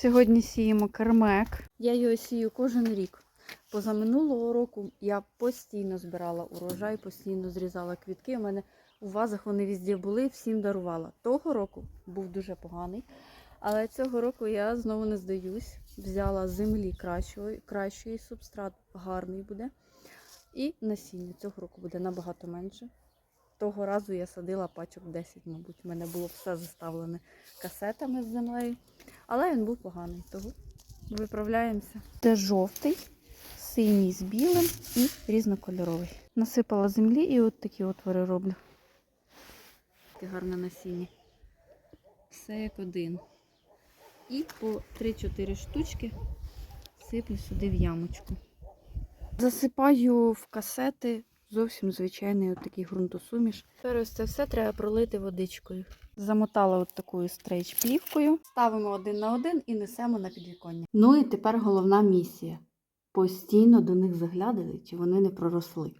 Сьогодні сіємо кермек. Я його сію кожен рік. Позаминулого року я постійно збирала урожай, постійно зрізала квітки. У мене у вазах вони везде були, всім дарувала. Того року був дуже поганий. Але цього року я знову не здаюсь. Взяла землі кращої, кращий субстрат, гарний буде. І насіння цього року буде набагато менше. Того разу я садила пачок 10, мабуть. У мене було все заставлене касетами з землею. Але він був поганий, того виправляємося. Це жовтий, синій з білим і різнокольоровий. Насипала землі і от такі отвори роблю. Таке гарне насіння. Все як один. І по 3-4 штучки сиплю сюди в ямочку. Засипаю в касети зовсім звичайний от такий ґрунтосуміш. Тепер ось це все треба пролити водичкою. Замотала от такою стрейч-плівкою, ставимо один на один і несемо на підвіконня. Ну і тепер головна місія. Постійно до них заглядали, чи вони не проросли.